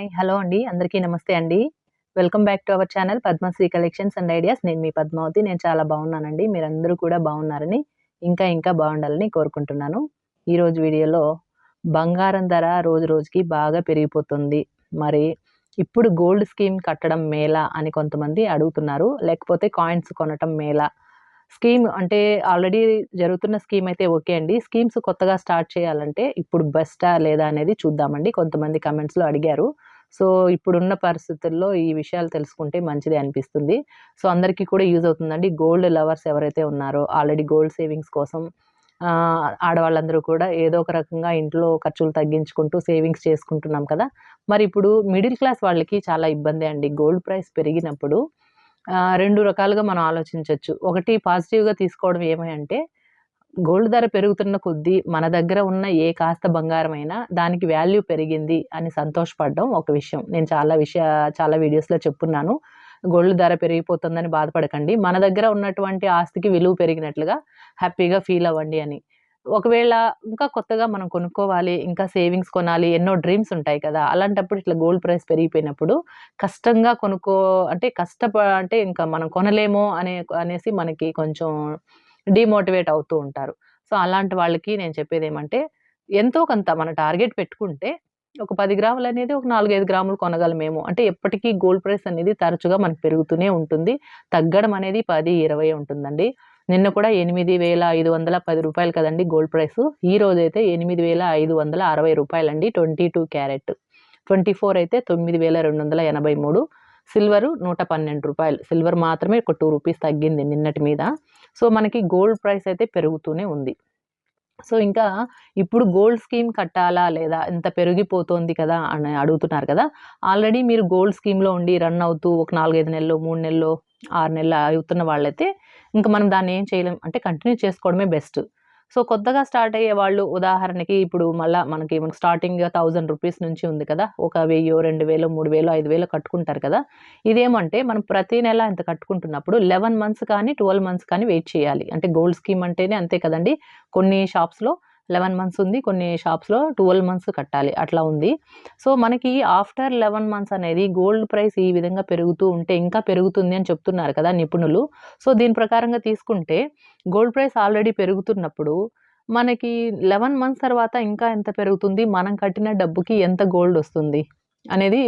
Hi hello అండి. అందరికీ నమస్తే అండి. Welcome back to our channel Padmasri collections and ideas. నేను మీ పద్మావతి. నేను చాలా బాగున్నానండి. మీరందరూ కూడా బాగున్నారని ఇంకా ఇంకా బాగుండాలని కోరుకుంటున్నాను. ఈరోజు వీడియోలో బంగారం ధర రోజు రోజుకి బాగా పెరిగిపోతుంది. మరి ఇప్పుడు గోల్డ్ స్కీమ్ కట్టడం మేలా అని కొంతమంది అడుగుతున్నారు. లేకపోతే కాయిన్స్ కొనటం మేలా. స్కీమ్ అంటే ఆల్రెడీ జరుగుతున్న స్కీమ్ అయితే ఓకే అండి. స్కీమ్స్ కొత్తగా స్టార్ట్ చేయాలంటే ఇప్పుడు బెస్టా లేదా అనేది చూద్దామండి. కొంతమంది కమెంట్స్లో అడిగారు. సో ఇప్పుడున్న పరిస్థితుల్లో ఈ విషయాలు తెలుసుకుంటే మంచిది అనిపిస్తుంది. సో అందరికీ కూడా యూజ్ అవుతుందండి. గోల్డ్ లవర్స్ ఎవరైతే ఉన్నారో ఆల్రెడీ గోల్డ్ సేవింగ్స్ కోసం ఆడవాళ్ళందరూ కూడా ఏదో ఒక రకంగా ఇంట్లో ఖర్చులు తగ్గించుకుంటూ సేవింగ్స్ చేసుకుంటున్నాం కదా! మరి ఇప్పుడు మిడిల్ క్లాస్ వాళ్ళకి చాలా ఇబ్బంది అండి. గోల్డ్ ప్రైస్ పెరిగినప్పుడు రెండు రకాలుగా మనం ఆలోచించవచ్చు ఒకటి పాజిటివ్గా తీసుకోవడం ఏమంటే గోల్డ్ ధర పెరుగుతున్న కొద్దీ మన దగ్గర ఉన్న ఏ కాస్త బంగారమైనా దానికి వాల్యూ పెరిగింది అని సంతోషపడడం ఒక విషయం. నేను చాలా విషయ చాలా వీడియోస్లో చెప్పున్నాను. గోల్డ్ ధర పెరిగిపోతుందని బాధపడకండి. మన దగ్గర ఉన్నటువంటి ఆస్తికి విలువ పెరిగినట్లుగా హ్యాపీగా ఫీల్ అవ్వండి అని. ఒకవేళ ఇంకా కొత్తగా మనం కొనుక్కోవాలి ఇంకా సేవింగ్స్ కొనాలి ఎన్నో డ్రీమ్స్ ఉంటాయి కదా. అలాంటప్పుడు ఇట్లా గోల్డ్ ప్రైస్ పెరిగిపోయినప్పుడు కష్టంగా కొనుక్కో అంటే కష్టప అంటే ఇంకా మనం కొనలేమో అనే అనేసి మనకి కొంచెం డిమోటివేట్ అవుతూ ఉంటారు. సో అలాంటి వాళ్ళకి నేను చెప్పేది ఏమంటే ఎంతో కొంత మన టార్గెట్ పెట్టుకుంటే ఒక పది గ్రాములు అనేది ఒక నాలుగైదు గ్రాములు కొనగలమేమో. అంటే ఎప్పటికీ గోల్డ్ ప్రైస్ అనేది తరచుగా మనకు పెరుగుతూనే ఉంటుంది. తగ్గడం అనేది పది ఇరవై ఉంటుందండి. నిన్న కూడా ఎనిమిది వేల ఐదు వందల పది రూపాయలు కదండి గోల్డ్ ప్రైస్ ఈ రోజు అయితే ఎనిమిది వేల ఐదు వందల అరవై రూపాయలండి twenty two carat. Twenty four అయితే తొమ్మిది వేల రెండు వందల ఎనభై మూడు. సిల్వరు నూట పన్నెండు రూపాయలు. సిల్వర్ మాత్రమే ఒక టూ రూపీస్ తగ్గింది నిన్నటి మీద. సో మనకి గోల్డ్ ప్రైస్ అయితే పెరుగుతూనే ఉంది. సో ఇంకా ఇప్పుడు గోల్డ్ స్కీమ్ కట్టాలా లేదా? ఇంత పెరిగిపోతుంది కదా అని అడుగుతున్నారు కదా. ఆల్రెడీ మీరు గోల్డ్ స్కీమ్లో ఉండి రన్ అవుతూ ఒక నాలుగైదు నెలలు మూడు నెలలు ఆరు నెలలు అవుతున్న వాళ్ళైతే ఇంకా మనం దాన్ని ఏం చేయలేం అంటే కంటిన్యూ చేసుకోవడమే బెస్ట్. సో కొత్తగా స్టార్ట్ అయ్యే వాళ్ళు ఉదాహరణకి ఇప్పుడు మళ్ళీ మనకి స్టార్టింగ్ థౌజండ్ రూపీస్ నుంచి ఉంది కదా ఒక వెయ్యో రెండు వేలు మూడు వేలు ఐదు వేలు కట్టుకుంటారు కదా ఇదేమంటే మనం ప్రతి నెల ఇంత కట్టుకుంటున్నప్పుడు లెవెన్ మంత్స్ కానీ ట్వెల్వ్ మంత్స్ కానీ వెయిట్ చేయాలి. అంటే గోల్డ్ స్కీమ్ అంటేనే అంతే కదండి కొన్ని షాప్స్లో లెవెన్ మంత్స్ ఉంది. కొన్ని షాప్స్లో ట్వెల్వ్ మంత్స్ కట్టాలి. అట్లా ఉంది. సో మనకి ఆఫ్టర్ లెవెన్ మంత్స్ అనేది గోల్డ్ ప్రైస్ ఈ విధంగా పెరుగుతూ ఉంటే ఇంకా పెరుగుతుంది అని చెప్తున్నారు కదా నిపుణులు. సో దీని ప్రకారంగా తీసుకుంటే గోల్డ్ ప్రైస్ ఆల్రెడీ పెరుగుతున్నప్పుడు మనకి లెవెన్ మంత్స్ తర్వాత ఇంకా ఎంత పెరుగుతుంది? మనం కట్టిన డబ్బుకి ఎంత గోల్డ్ వస్తుంది? అనేది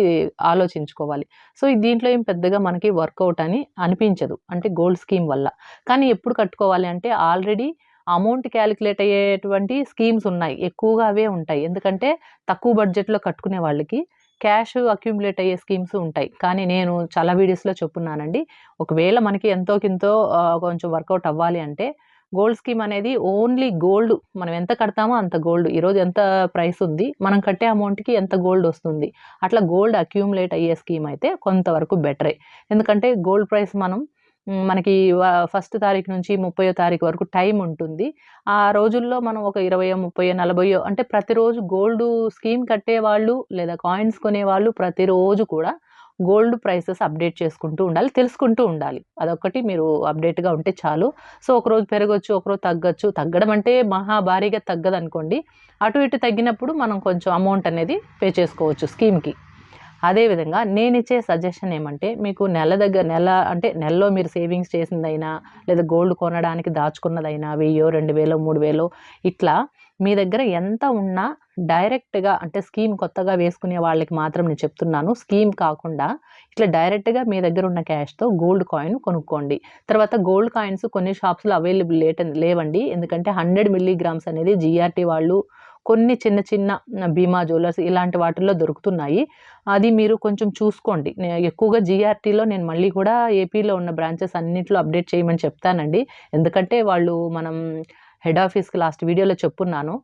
ఆలోచించుకోవాలి. సో దీంట్లో ఏం పెద్దగా మనకి వర్కౌట్ అని అనిపించదు. అంటే గోల్డ్ స్కీమ్ వల్ల. కానీ ఎప్పుడు కట్టుకోవాలి అంటే ఆల్రెడీ అమౌంట్ క్యాలిక్యులేట్ అయ్యేటువంటి స్కీమ్స్ ఉన్నాయి. ఎక్కువగా అవే ఉంటాయి. ఎందుకంటే తక్కువ బడ్జెట్లో కట్టుకునే వాళ్ళకి క్యాష్ అక్యుములేట్ అయ్యే స్కీమ్స్ ఉంటాయి. కానీ నేను చాలా వీడియోస్లో చెప్పున్నానండి. ఒకవేళ మనకి ఎంతో కింతో కొంచెం వర్కౌట్ అవ్వాలి అంటే గోల్డ్ స్కీమ్ అనేది ఓన్లీ గోల్డ్ మనం ఎంత కడతామో అంత గోల్డ్. ఈరోజు ఎంత ప్రైస్ ఉంది మనం కట్టే అమౌంట్కి ఎంత గోల్డ్ వస్తుంది. అట్లా గోల్డ్ అక్యూములేట్ అయ్యే స్కీమ్ అయితే కొంతవరకు బెటరే. ఎందుకంటే గోల్డ్ ప్రైస్ మనం మనకి ఫస్ట్ తారీఖు నుంచి ముప్పయో తారీఖు వరకు టైం ఉంటుంది. ఆ రోజుల్లో మనం ఒక ఇరవయో ముప్పయో నలభయో అంటే ప్రతిరోజు గోల్డ్ స్కీమ్ కట్టేవాళ్ళు లేదా కాయిన్స్ కొనేవాళ్ళు ప్రతిరోజు కూడా గోల్డ్ ప్రైసెస్ అప్డేట్ చేసుకుంటూ ఉండాలి తెలుసుకుంటూ ఉండాలి. అదొకటి మీరు అప్డేట్గా ఉంటే చాలు. సో ఒకరోజు పెరగచ్చు ఒకరోజు తగ్గచ్చు. తగ్గడం అంటే మహా భారీగా అటు ఇటు తగ్గినప్పుడు మనం కొంచెం అమౌంట్ అనేది పే చేసుకోవచ్చు స్కీమ్కి. అదేవిధంగా నేను ఇచ్చే సజెషన్ ఏమంటే మీకు నెల దగ్గర నెల అంటే నెలలో మీరు సేవింగ్స్ చేసిందైనా లేదా గోల్డ్ కొనడానికి దాచుకున్నదైనా వెయ్యో రెండు వేలో మూడు వేలో ఇట్లా మీ దగ్గర ఎంత ఉన్నా డైరెక్ట్గా అంటే స్కీమ్ కొత్తగా వేసుకునే వాళ్ళకి మాత్రం నేను చెప్తున్నాను. స్కీమ్ కాకుండా ఇట్లా డైరెక్ట్గా మీ దగ్గర ఉన్న క్యాష్తో గోల్డ్ కాయిన్ కొనుక్కోండి. తర్వాత గోల్డ్ కాయిన్స్ కొన్ని షాప్స్లో అవైలబుల్ లేట లేవండి. ఎందుకంటే హండ్రెడ్ మిల్లీగ్రామ్స్ అనేది జిఆర్టీ వాళ్ళు కొన్ని చిన్న చిన్న భీమా జ్యువెలర్స్ ఇలాంటి వాటిల్లో దొరుకుతున్నాయి. అది మీరు కొంచెం చూసుకోండి. ఎక్కువగా జిఆర్టీలో నేను మళ్ళీ కూడా ఏపీలో ఉన్న బ్రాంచెస్ అన్నింటిలో అప్డేట్ చేయమని చెప్తానండి. ఎందుకంటే వాళ్ళు మనం హెడ్ ఆఫీస్కి లాస్ట్ వీడియోలో చెప్పున్నాను.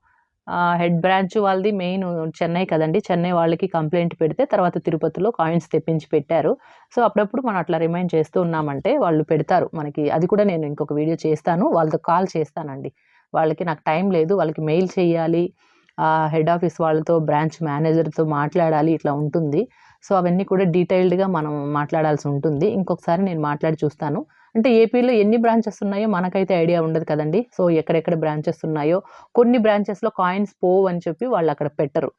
హెడ్ బ్రాంచ్ వాళ్ళది మెయిన్ చెన్నై కదండి. చెన్నై వాళ్ళకి కంప్లైంట్ పెడితే తర్వాత తిరుపతిలో కాయిన్స్ తెప్పించి పెట్టారు. సో అప్పుడప్పుడు మనం అట్లా రిమైండ్ చేస్తూ ఉన్నామంటే వాళ్ళు పెడతారు. మనకి అది కూడా నేను ఇంకొక వీడియో చేస్తాను. వాళ్ళతో కాల్ చేస్తానండి. వాళ్ళకి నాకు టైం లేదు. వాళ్ళకి మెయిల్ చేయాలి. హెడ్ ఆఫీస్ వాళ్ళతో బ్రాంచ్ మేనేజర్తో మాట్లాడాలి ఇట్లా ఉంటుంది. సో అవన్నీ కూడా డీటెయిల్డ్గా మనం మాట్లాడాల్సి ఉంటుంది. ఇంకొకసారి నేను మాట్లాడి చూస్తాను. అంటే ఏపీలో ఎన్ని బ్రాంచెస్ ఉన్నాయో మనకైతే ఐడియా ఉండదు కదండి. సో ఎక్కడెక్కడ బ్రాంచెస్ ఉన్నాయో కొన్ని బ్రాంచెస్లో కాయిన్స్ పోవు అని చెప్పి వాళ్ళు అక్కడ పెట్టరు.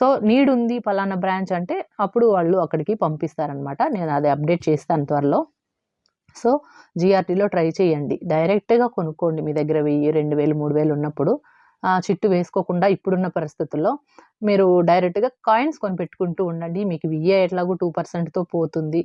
సో నీడ్ ఉంది పలానా బ్రాంచ్ అంటే అప్పుడు వాళ్ళు అక్కడికి పంపిస్తారనమాట. నేను అది అప్డేట్ చేస్తాను త్వరలో. సో జిఆర్టీలో ట్రై చేయండి. డైరెక్ట్గా కొనుక్కోండి మీ దగ్గర వెయ్యి రెండు వేలు మూడు వేలు ఉన్నప్పుడు. చిట్టు వేసుకోకుండా ఇప్పుడున్న పరిస్థితుల్లో మీరు డైరెక్ట్గా కాయిన్స్ కొని పెట్టుకుంటూ ఉండండి. మీకు విఏ ఎట్లాగో టూ పర్సెంట్తో పోతుంది.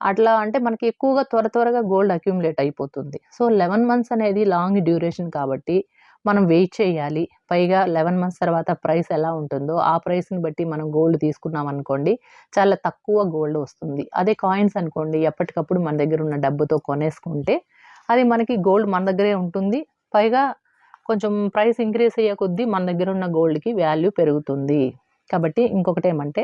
అట్లా అంటే మనకి ఎక్కువగా త్వర త్వరగా గోల్డ్ అక్యుములేట్ అయిపోతుంది. సో లెవెన్ మంత్స్ అనేది లాంగ్ డ్యూరేషన్ కాబట్టి మనం వెయిట్ చేయాలి. పైగా లెవెన్ మంత్స్ తర్వాత ప్రైస్ ఎలా ఉంటుందో ఆ ప్రైస్ని బట్టి మనం గోల్డ్ తీసుకున్నాం అనుకోండి చాలా తక్కువ గోల్డ్ వస్తుంది. అదే కాయిన్స్ అనుకోండి ఎప్పటికప్పుడు మన దగ్గర ఉన్న డబ్బుతో కొనేసుకుంటే అది మనకి గోల్డ్ మన దగ్గరే ఉంటుంది. పైగా కొంచెం ప్రైస్ ఇంక్రీస్ అయ్యే కొద్దీ మన దగ్గర ఉన్న గోల్డ్కి వాల్యూ పెరుగుతుంది. కాబట్టి ఇంకొకటి ఏమంటే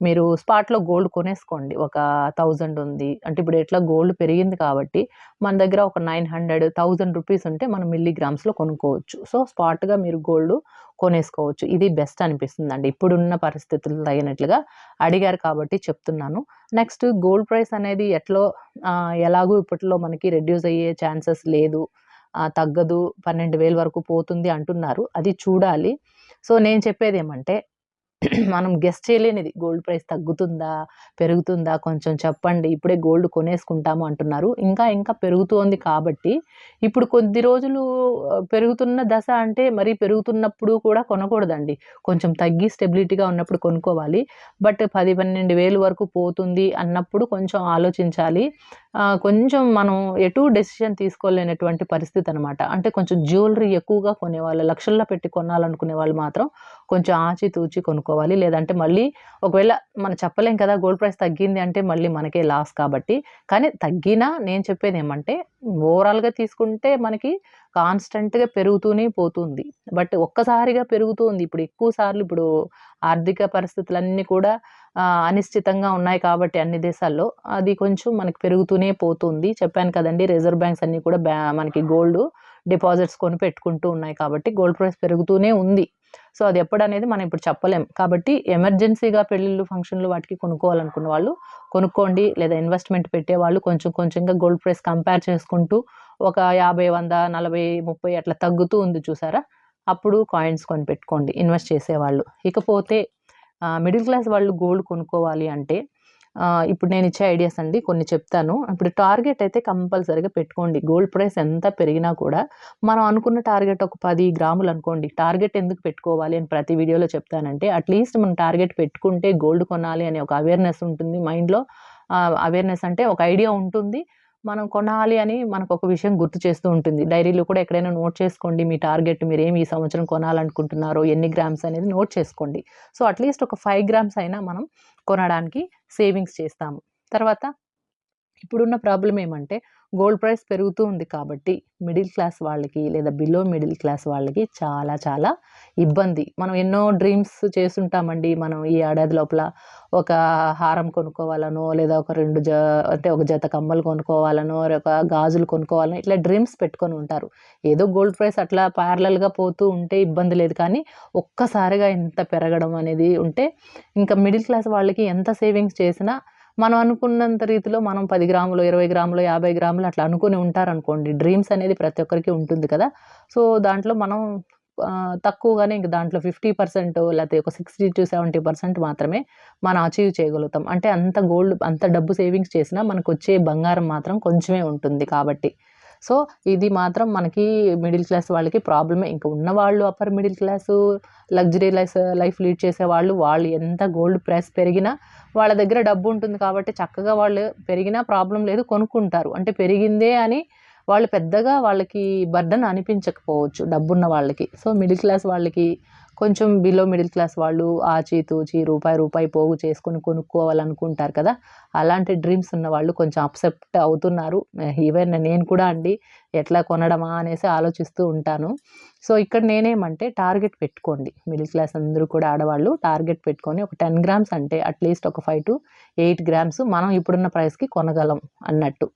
మీరు స్పాట్లో గోల్డ్ కొనేసుకోండి. ఒక థౌజండ్ ఉంది. అంటే ఇప్పుడు ఎట్లా గోల్డ్ పెరిగింది కాబట్టి మన దగ్గర ఒక నైన్ హండ్రెడ్ థౌజండ్ రూపీస్ ఉంటే మనం మిల్లీగ్రామ్స్లో కొనుక్కోవచ్చు. సో స్పాట్గా మీరు గోల్డ్ కొనేసుకోవచ్చు. ఇది బెస్ట్ అనిపిస్తుంది అండి ఇప్పుడున్న పరిస్థితులు తగినట్లుగా అడిగారు కాబట్టి చెప్తున్నాను. నెక్స్ట్ గోల్డ్ ప్రైస్ అనేది ఎట్లో ఎలాగూ ఇప్పట్లో మనకి రెడ్యూస్ అయ్యే ఛాన్సెస్ లేదు. తగ్గదు పన్నెండు వేలు వరకు పోతుంది అంటున్నారు. అది చూడాలి. సో నేను చెప్పేది ఏమంటే మనం గెస్ట్ చేయలేనిది. గోల్డ్ ప్రైస్ తగ్గుతుందా పెరుగుతుందా కొంచెం చెప్పండి. ఇప్పుడే గోల్డ్ కొనేసుకుంటాము అంటున్నారు. ఇంకా ఇంకా పెరుగుతోంది కాబట్టి ఇప్పుడు కొద్ది రోజులు పెరుగుతున్న దశ అంటే మరి పెరుగుతున్నప్పుడు కూడా కొనకూడదండి. కొంచెం తగ్గి స్టెబిలిటీగా ఉన్నప్పుడు కొనుక్కోవాలి. బట్ పది పన్నెండు వేలు వరకు పోతుంది అన్నప్పుడు కొంచెం ఆలోచించాలి. కొంచెం మనం ఎటు డెసిషన్ తీసుకోలేనటువంటి పరిస్థితి అనమాట అంటే కొంచెం జ్యువెలరీ ఎక్కువగా కొనేవాళ్ళు లక్షల్లో పెట్టి కొనాలనుకునే వాళ్ళు మాత్రం కొంచెం ఆచితూచి కొనుక్కోవాలి. లేదంటే మళ్ళీ ఒకవేళ మనం చెప్పలేం కదా గోల్డ్ ప్రైస్ తగ్గింది అంటే మళ్ళీ మనకే లాస్ కాబట్టి. కానీ తగ్గినా నేను చెప్పేది ఏమంటే ఓవరాల్గా తీసుకుంటే మనకి కాన్స్టెంట్గా పెరుగుతూనే పోతుంది. బట్ ఒక్కసారిగా పెరుగుతుంది. ఇప్పుడు ఎక్కువ సార్లు ఇప్పుడు ఆర్థిక పరిస్థితులన్నీ కూడా అనిశ్చితంగా ఉన్నాయి కాబట్టి అన్ని దేశాల్లో అది కొంచెం మనకి పెరుగుతూనే పోతుంది. చెప్పాను కదండి రిజర్వ్ బ్యాంక్స్ అన్నీ కూడా బ్యా మనకి గోల్డ్ డిపాజిట్స్ కొని పెట్టుకుంటూ ఉన్నాయి కాబట్టి గోల్డ్ ప్రైస్ పెరుగుతూనే ఉంది. సో అది ఎప్పుడు అనేది మనం ఇప్పుడు చెప్పలేం. కాబట్టి ఎమర్జెన్సీగా పెళ్ళిళ్ళు ఫంక్షన్లు వాటికి కొనుక్కోవాలనుకున్న వాళ్ళు కొనుక్కోండి లేదా ఇన్వెస్ట్మెంట్ పెట్టే వాళ్ళు కొంచెం కొంచెంగా గోల్డ్ ప్రైస్ కంపేర్ చేసుకుంటూ ఒక యాభై వంద నలభై ముప్పై అట్లా తగ్గుతూ ఉంది చూసారా? అప్పుడు కాయిన్స్ కొని పెట్టుకోండి ఇన్వెస్ట్ చేసేవాళ్ళు. ఇకపోతే మిడిల్ క్లాస్ వాళ్ళు గోల్డ్ కొనుక్కోవాలి అంటే ఇప్పుడు నేను ఇచ్చే ఐడియాస్ అండి కొన్ని చెప్తాను. ఇప్పుడు టార్గెట్ అయితే కంపల్సరీగా పెట్టుకోండి. గోల్డ్ ప్రైస్ ఎంత పెరిగినా కూడా మనం అనుకున్న టార్గెట్ ఒక పది గ్రాములు అనుకోండి. టార్గెట్ ఎందుకు పెట్టుకోవాలి అని ప్రతి వీడియోలో చెప్తానంటే అట్లీస్ట్ మనం టార్గెట్ పెట్టుకుంటే గోల్డ్ కొనాలి అనే ఒక అవేర్నెస్ ఉంటుంది. మైండ్లో అవేర్నెస్ అంటే ఒక ఐడియా ఉంటుంది. మనం కొనాలి అని మనకు ఒక విషయం గుర్తు చేస్తూ ఉంటుంది. డైరీలో కూడా ఎక్కడైనా నోట్ చేసుకోండి. మీ టార్గెట్ మీరు ఏమి ఈ సంవత్సరం కొనాలనుకుంటున్నారో ఎన్ని గ్రామ్స్ అనేది నోట్ చేసుకోండి. సో అట్లీస్ట్ ఒక ఫైవ్ గ్రామ్స్ అయినా మనం కొనడానికి సేవింగ్స్ చేస్తాము. తర్వాత ఇప్పుడున్న ప్రాబ్లం ఏమంటే గోల్డ్ ప్రైస్ పెరుగుతూ ఉంది కాబట్టి మిడిల్ క్లాస్ వాళ్ళకి లేదా బిలో మిడిల్ క్లాస్ వాళ్ళకి చాలా చాలా ఇబ్బంది. మనం ఎన్నో డ్రీమ్స్ చేస్తుంటామండి. మనం ఈ ఏడాది లోపల ఒక హారం కొనుక్కోవాలనో లేదా ఒక రెండు జ అంటే ఒక జత కమ్మలు కొనుక్కోవాలనో ఒక గాజులు కొనుక్కోవాలనో ఇట్లా డ్రీమ్స్ పెట్టుకొని ఉంటారు. ఏదో గోల్డ్ ప్రైస్ అట్లా ప్యారలల్గా పోతూ ఉంటే ఇబ్బంది లేదు. కానీ ఒక్కసారిగా ఇంత పెరగడం అనేది ఉంటే ఇంకా మిడిల్ క్లాస్ వాళ్ళకి ఎంత సేవింగ్స్ చేసినా మనం అనుకున్నంత రీతిలో మనం పది గ్రాములు ఇరవై గ్రాములు యాభై గ్రాములు అట్లా అనుకుని ఉంటారనుకోండి. డ్రీమ్స్ అనేది ప్రతి ఒక్కరికి ఉంటుంది కదా. సో దాంట్లో మనం తక్కువగానే ఇంక దాంట్లో ఫిఫ్టీ పర్సెంట్ లేకపోతే ఒక సిక్స్టీ టు సెవెంటీ పర్సెంట్ మాత్రమే మనం అచీవ్ చేయగలుగుతాం. అంటే అంత గోల్డ్ అంత డబ్బు సేవింగ్స్ చేసినా మనకు వచ్చే బంగారం మాత్రం కొంచెమే ఉంటుంది కాబట్టి. సో ఇది మాత్రం మనకి మిడిల్ క్లాస్ వాళ్ళకి ప్రాబ్లమే. ఇంకా ఉన్నవాళ్ళు upper middle class luxury life life lead చేసే వాళ్ళు వాళ్ళు ఎంత గోల్డ్ ప్రైస్ పెరిగినా వాళ్ళ దగ్గర డబ్బు ఉంటుంది కాబట్టి చక్కగా వాళ్ళు పెరిగినా ప్రాబ్లం లేదు కొనుక్కుంటారు. అంటే పెరిగిందే అని వాళ్ళు పెద్దగా వాళ్ళకి బర్డన్ అనిపించకపోవచ్చు డబ్బున్న వాళ్ళకి. సో మిడిల్ క్లాస్ వాళ్ళకి కొంచెం బిలో మిడిల్ క్లాస్ వాళ్ళు ఆచి తూచి రూపాయి రూపాయి పోగు చేసుకుని కొనుక్కోవాలనుకుంటారు కదా. అలాంటి డ్రీమ్స్ ఉన్న వాళ్ళు కొంచెం అప్సెప్ట్ అవుతున్నారు. ఈవెన్ నేను కూడా అండి ఎట్లా కొనడమా అనేసి ఆలోచిస్తూ ఉంటాను. సో ఇక్కడ నేనేమంటే టార్గెట్ పెట్టుకోండి. మిడిల్ క్లాస్ అందరూ కూడా ఆడవాళ్ళు టార్గెట్ పెట్టుకొని ఒక టెన్ గ్రామ్స్ అంటే అట్లీస్ట్ ఒక ఫైవ్ టు ఎయిట్ గ్రామ్స్ మనం ఇప్పుడున్న ప్రైస్కి కొనగలం అన్నట్టు.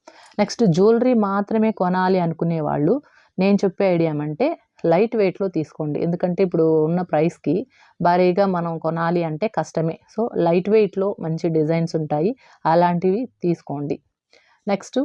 నెక్స్ట్ జ్యువెలరీ మాత్రమే కొనాలి అనుకునే వాళ్ళు నేను చెప్పే ఐడియా ఏమంటే లైట్ వెయిట్లో తీసుకోండి. ఎందుకంటే ఇప్పుడు ఉన్న ప్రైస్కి భారీగా మనం కొనాలి అంటే కష్టమే. సో లైట్ వెయిట్లో మంచి డిజైన్స్ ఉంటాయి. అలాంటివి తీసుకోండి. నెక్స్ట్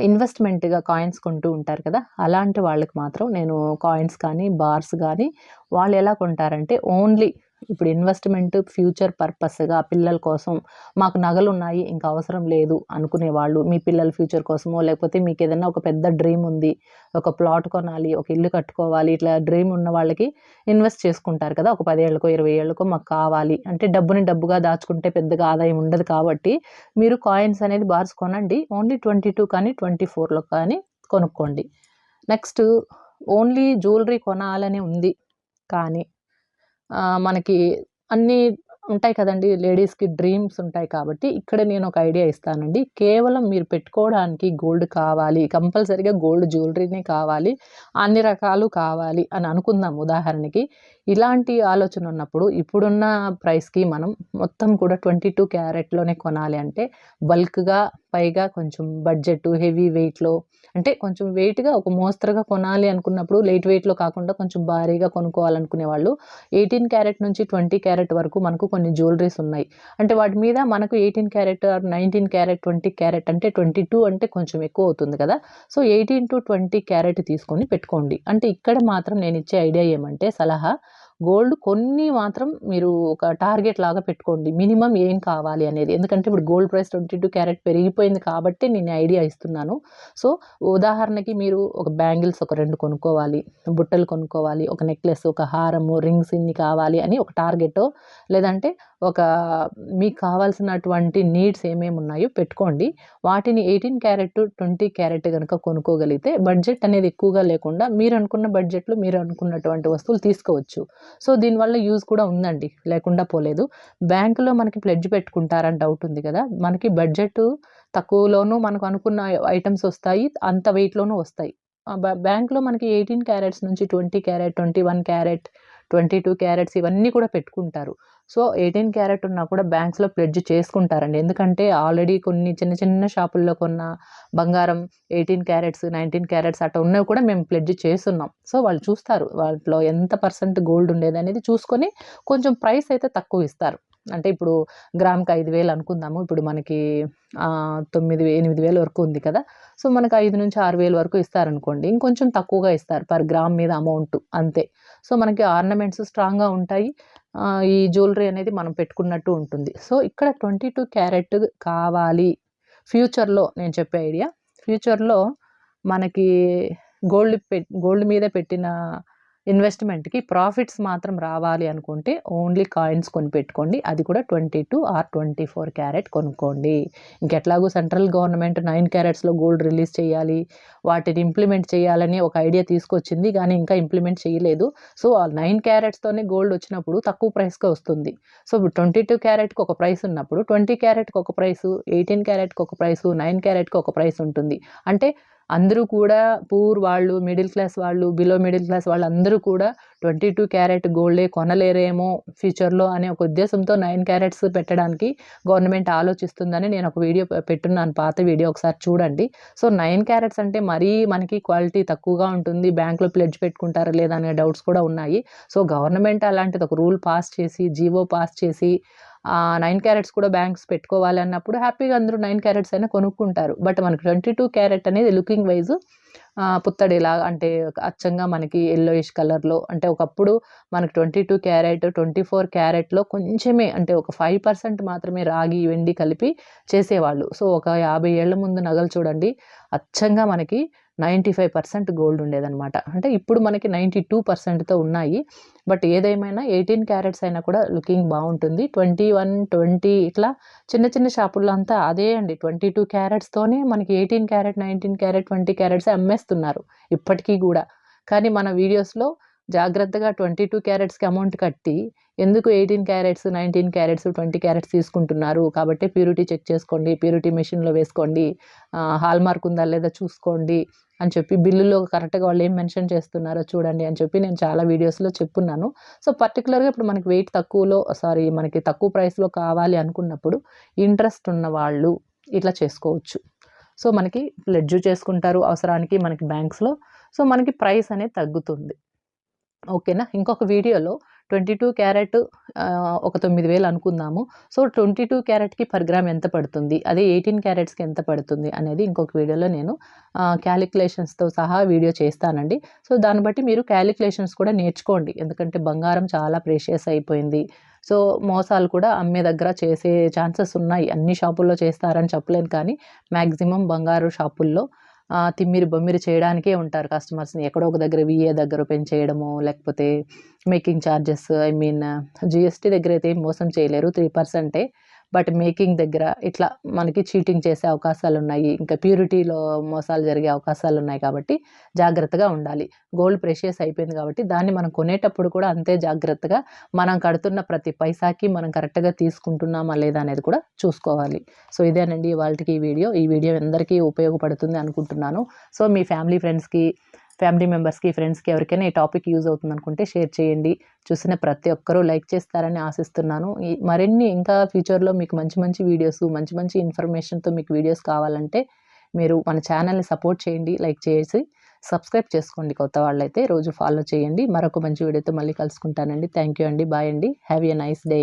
ఇన్వెస్ట్మెంట్గా కాయిన్స్ కొంటూ ఉంటారు కదా? అలాంటి వాళ్ళకి మాత్రం నేను కాయిన్స్ కానీ బార్స్ కానీ వాళ్ళు ఎలా కొంటారంటే ఓన్లీ ఇప్పుడు ఇన్వెస్ట్మెంట్ ఫ్యూచర్ పర్పస్గా పిల్లల కోసం మాకు నగలు ఉన్నాయి ఇంకా అవసరం లేదు అనుకునే వాళ్ళు మీ పిల్లల ఫ్యూచర్ కోసమో లేకపోతే మీకు ఏదైనా ఒక పెద్ద డ్రీమ్ ఉంది ఒక ప్లాట్ కొనాలి ఒక ఇల్లు కట్టుకోవాలి ఇట్లా డ్రీమ్ ఉన్న వాళ్ళకి ఇన్వెస్ట్ చేసుకుంటారు కదా. ఒక పదేళ్ళకో ఇరవై ఏళ్ళకో మాకు కావాలి. అంటే డబ్బుని డబ్బుగా దాచుకుంటే పెద్దగా ఆదాయం ఉండదు కాబట్టి మీరు కాయిన్స్ అనేది బార్స్ కొనండి. ఓన్లీ ట్వంటీ టూ కానీ ట్వంటీ ఫోర్లో కానీ కొనుక్కోండి. నెక్స్ట్ ఓన్లీ జ్యువెలరీ కొనాలని ఉంది. కానీ మనకి అన్నీ ఉంటాయి కదండి లేడీస్కి డ్రీమ్స్ ఉంటాయి కాబట్టి ఇక్కడ నేను ఒక ఐడియా ఇస్తానండి. కేవలం మీరు పెట్టుకోవడానికి గోల్డ్ కావాలి కంపల్సరిగా గోల్డ్ జ్యువెలరీనే కావాలి అన్ని రకాలు కావాలి అని అనుకుందాం ఉదాహరణకి. ఇలాంటి ఆలోచన ఉన్నప్పుడు ఇప్పుడున్న ప్రైస్కి మనం మొత్తం కూడా ట్వంటీ టూ క్యారెట్లోనే కొనాలి అంటే బల్క్గా పైగా కొంచెం బడ్జెట్ హెవీ వెయిట్లో అంటే కొంచెం వెయిట్గా ఒక మోస్తరుగా కొనాలి అనుకున్నప్పుడు లైట్ వెయిట్లో కాకుండా కొంచెం భారీగా కొనుక్కోవాలనుకునే వాళ్ళు ఎయిటీన్ క్యారెట్ నుంచి ట్వంటీ క్యారెట్ వరకు మనకు కొన్ని జ్యువెలరీస్ ఉన్నాయి. అంటే వాటి మీద మనకు eighteen carat or nineteen carat twenty carat అంటే ట్వంటీ టూ అంటే కొంచెం ఎక్కువ అవుతుంది కదా. So eighteen to twenty carat తీసుకొని పెట్టుకోండి. అంటే ఇక్కడ మాత్రం నేను ఇచ్చే ఐడియా ఏమంటే సలహా గోల్డ్ కొన్ని మాత్రం మీరు ఒక టార్గెట్ లాగా పెట్టుకోండి. మినిమం ఏం కావాలి అనేది. ఎందుకంటే ఇప్పుడు gold price twenty two carat పెరిగిపోయింది కాబట్టి నేను ఐడియా ఇస్తున్నాను. సో ఉదాహరణకి మీరు ఒక బ్యాంగిల్స్ ఒక రెండు కొనుక్కోవాలి బుట్టలు కొనుక్కోవాలి ఒక నెక్లెస్ ఒక హారము రింగ్స్ ఇన్ని కావాలి అని ఒక టార్గెట్ లేదంటే ఒక మీకు కావాల్సినటువంటి నీడ్స్ ఏమేమి ఉన్నాయో పెట్టుకోండి. వాటిని ఎయిటీన్ క్యారెట్ ట్వంటీ క్యారెట్ కనుక కొనుక్కోగలిగితే బడ్జెట్ అనేది ఎక్కువగా లేకుండా మీరు అనుకున్న బడ్జెట్లో మీరు అనుకున్నటువంటి వస్తువులు తీసుకోవచ్చు. సో దీనివల్ల యూజ్ కూడా ఉందండి. లేకుండా పోలేదు. బ్యాంకులో మనకి ప్లెడ్జ్ పెట్టుకుంటారని డౌట్ ఉంది కదా. మనకి బడ్జెట్ తక్కువలోనూ మనకు అనుకున్న ఐటమ్స్ వస్తాయి. అంత వెయిట్లోనూ వస్తాయి. బ్యాంకులో బ్యాంక్లో మనకి ఎయిటీన్ క్యారెట్స్ నుంచి twenty carat twenty one carat twenty two carats ఇవన్నీ కూడా పెట్టుకుంటారు. సో ఎయిటీన్ క్యారెట్ ఉన్నా కూడా బ్యాంక్స్లో ప్లెడ్జ్ చేసుకుంటారండి. ఎందుకంటే ఆల్రెడీ కొన్ని చిన్న చిన్న షాపుల్లో కొన్న బంగారం ఎయిటీన్ క్యారెట్స్ నైన్టీన్ క్యారెట్స్ అట్లా ఉన్నవి కూడా మేము ప్లెడ్జ్ చేస్తున్నాం. సో వాళ్ళు చూస్తారు వాటిలో ఎంత పర్సెంట్ గోల్డ్ ఉండేది అనేది చూసుకొని కొంచెం ప్రైస్ అయితే తక్కువ ఇస్తారు. అంటే ఇప్పుడు గ్రామ్కి ఐదు వేలు అనుకుందాము. ఇప్పుడు మనకి తొమ్మిది వే- ఎనిమిది వేల వరకు ఉంది కదా. సో మనకు ఐదు నుంచి ఆరు వేలు వరకు ఇస్తారనుకోండి. ఇంకొంచెం తక్కువగా ఇస్తారు పర్ గ్రామ్ మీద అమౌంట్ అంతే. సో మనకి ఆర్నమెంట్స్ స్ట్రాంగ్గా ఉంటాయి. ఈ జ్యువెలరీ అనేది మనం పెట్టుకున్నట్టు ఉంటుంది. సో ఇక్కడ ట్వంటీ టూ క్యారెట్ కావాలి. ఫ్యూచర్లో నేను చెప్పే ఐడియా. ఫ్యూచర్లో మనకి గోల్డ్ పె గోల్డ్ మీద పెట్టిన ఇన్వెస్ట్మెంట్కి ప్రాఫిట్స్ మాత్రం రావాలి అనుకుంటే ఓన్లీ కాయిన్స్ కొని పెట్టుకోండి అది కూడా twenty two or twenty four carat కొనుక్కోండి. ఇంకెట్లాగో సెంట్రల్ గవర్నమెంట్ నైన్ క్యారెట్స్లో గోల్డ్ రిలీజ్ చేయాలి వాటిని ఇంప్లిమెంట్ చేయాలని ఒక ఐడియా తీసుకొచ్చింది కానీ ఇంకా ఇంప్లిమెంట్ చేయలేదు. సో ఆ నైన్ క్యారెట్స్తోనే గోల్డ్ వచ్చినప్పుడు తక్కువ ప్రైస్గా వస్తుంది. సో ట్వంటీ టూ క్యారెట్కి ఒక ప్రైస్ ఉన్నప్పుడు ట్వంటీ క్యారెట్కి ఒక ప్రైస్ ఎయిటీన్ క్యారెట్కి ఒక ప్రైస్ నైన్ క్యారెట్కి ఒక ప్రైస్ ఉంటుంది. అంటే అందరూ కూడా పూర్ వాళ్ళు మిడిల్ క్లాస్ వాళ్ళు బిలో మిడిల్ క్లాస్ వాళ్ళు అందరూ కూడా ట్వంటీ టూ క్యారెట్ గోల్డే కొనలేరేమో ఫ్యూచర్లో అనే ఒక ఉద్దేశంతో నైన్ క్యారెట్స్ పెట్టడానికి గవర్నమెంట్ ఆలోచిస్తుందని నేను ఒక వీడియో పెట్టున్నాను. పాత వీడియో ఒకసారి చూడండి. సో నైన్ క్యారెట్స్ అంటే మరీ మనకి క్వాలిటీ తక్కువగా ఉంటుంది. బ్యాంక్లో ప్లెడ్జ్ పెట్టుకుంటారా లేదా అనే డౌట్స్ కూడా ఉన్నాయి. సో గవర్నమెంట్ అలాంటిది ఒక రూల్ పాస్ చేసి జీవో పాస్ చేసి నైన్ క్యారెట్స్ కూడా బ్యాంక్స్ పెట్టుకోవాలి అన్నప్పుడు హ్యాపీగా అందరూ నైన్ క్యారెట్స్ అయినా కొనుక్కుంటారు. బట్ మనకు ట్వంటీ టూ క్యారెట్ అనేది లుకింగ్ వైజ్ పుత్తడిలా అంటే అచ్చంగా మనకి ఎల్లోయిష్ కలర్లో అంటే ఒకప్పుడు మనకి twenty two carat twenty four క్యారెట్లో కొంచెమే అంటే ఒక ఫైవ్ పర్సెంట్ మాత్రమే రాగి వెండి కలిపి చేసేవాళ్ళు. సో ఒక యాభై ఏళ్ళ ముందు నగలు చూడండి అచ్చంగా మనకి నైంటీ ఫైవ్ పర్సెంట్ గోల్డ్ ఉండేదన్నమాట. అంటే ఇప్పుడు మనకి నైంటీ టూ పర్సెంట్తో ఉన్నాయి. బట్ ఏదేమైనా ఎయిటీన్ క్యారెట్స్ అయినా కూడా లుకింగ్ బాగుంటుంది. ట్వంటీ వన్ ట్వంటీ ఇట్లా చిన్న చిన్న షాపుల్లో అంతా అదే అండి. ట్వంటీ టూ క్యారెట్స్తోనే మనకి eighteen carat nineteen carat twenty carats అమ్మేస్తున్నారు ఇప్పటికీ కూడా. కానీ మన వీడియోస్లో జాగ్రత్తగా ట్వంటీ టూ క్యారెట్స్కి అమౌంట్ కట్టి ఎందుకు eighteen carats nineteen carats twenty carats తీసుకుంటున్నారు? కాబట్టి ప్యూరిటీ చెక్ చేసుకోండి ప్యూరిటీ మెషిన్లో వేసుకోండి హాల్ మార్క్ ఉందా లేదా చూసుకోండి అని చెప్పి బిల్లులో కరెక్ట్గా వాళ్ళు ఏం మెన్షన్ చేస్తున్నారో చూడండి అని చెప్పి నేను చాలా వీడియోస్లో చెప్పున్నాను. సో పర్టికులర్గా ఇప్పుడు మనకి వెయిట్ తక్కువలో సారీ మనకి తక్కువ ప్రైస్లో కావాలి అనుకున్నప్పుడు ఇంట్రెస్ట్ ఉన్న వాళ్ళు ఇట్లా చేసుకోవచ్చు. సో మనకి లెడ్జు చేసుకుంటారు అవసరానికి మనకి బ్యాంక్స్లో. సో మనకి ప్రైస్ అనేది తగ్గుతుంది. ఓకేనా? ఇంకొక వీడియోలో ట్వంటీ టూ క్యారెట్ ఒక తొమ్మిది వేలు అనుకుందాము. సో ట్వంటీ టూ క్యారెట్కి పర్ గ్రామ్ ఎంత పడుతుంది? అదే ఎయిటీన్ క్యారెట్స్కి ఎంత పడుతుంది అనేది ఇంకొక వీడియోలో నేను క్యాలిక్యులేషన్స్తో సహా వీడియో చేస్తానండి. సో దాన్ని బట్టి మీరు క్యాలిక్యులేషన్స్ కూడా నేర్చుకోండి. ఎందుకంటే బంగారం చాలా ప్రేషియస్ అయిపోయింది. సో మోసాలు కూడా అమ్మే దగ్గర చేసే ఛాన్సెస్ ఉన్నాయి. అన్ని షాపుల్లో చేస్తారని చెప్పలేను కానీ మ్యాక్సిమం బంగారు షాపుల్లో తిమ్మిరి బొమ్మిరి చేయడానికే ఉంటారు కస్టమర్స్ని. ఎక్కడో ఒక దగ్గర విఏ దగ్గర పెంచేయడము లేకపోతే making charges I mean GST దగ్గర అయితే మోసం చేయలేరు. త్రీ పర్సెంటే బట్ మేకింగ్ దగ్గర ఇట్లా మనకి చీటింగ్ చేసే అవకాశాలు ఉన్నాయి ఇంకా ప్యూరిటీలో మోసాలు జరిగే అవకాశాలు ఉన్నాయి కాబట్టి జాగ్రత్తగా ఉండాలి. గోల్డ్ ప్రెషియస్ అయిపోయింది కాబట్టి దాన్ని మనం కొనేటప్పుడు కూడా అంతే జాగ్రత్తగా మనం కడుతున్న ప్రతి పైసాకి మనం కరెక్ట్గా తీసుకుంటున్నామా లేదా అనేది కూడా చూసుకోవాలి. సో ఇదేనండి వాళ్ళకి ఈ వీడియో. ఈ వీడియో అందరికీ ఉపయోగపడుతుంది అనుకుంటున్నాను. సో మీ ఫ్యామిలీ ఫ్రెండ్స్కి ఫ్యామిలీ మెంబర్స్కి ఫ్రెండ్స్కి ఎవరికైనా ఈ టాపిక్ యూజ్ అవుతుంది అనుకుంటే షేర్ చేయండి. చూసిన ప్రతి ఒక్కరూ లైక్ చేస్తారని ఆశిస్తున్నాను. ఈ మరిన్ని ఇంకా ఫ్యూచర్లో మీకు మంచి మంచి వీడియోస్ మంచి మంచి ఇన్ఫర్మేషన్తో మీకు వీడియోస్ కావాలంటే మీరు మన ఛానల్ని సపోర్ట్ చేయండి లైక్ చేసి సబ్స్క్రైబ్ చేసుకోండి కొత్త వాళ్ళైతే. రోజు ఫాలో చేయండి. మరొక మంచి వీడియోతో మళ్ళీ కలుసుకుంటానండి. థ్యాంక్ యూ అండి. బాయ్ అండి. Have a nice day.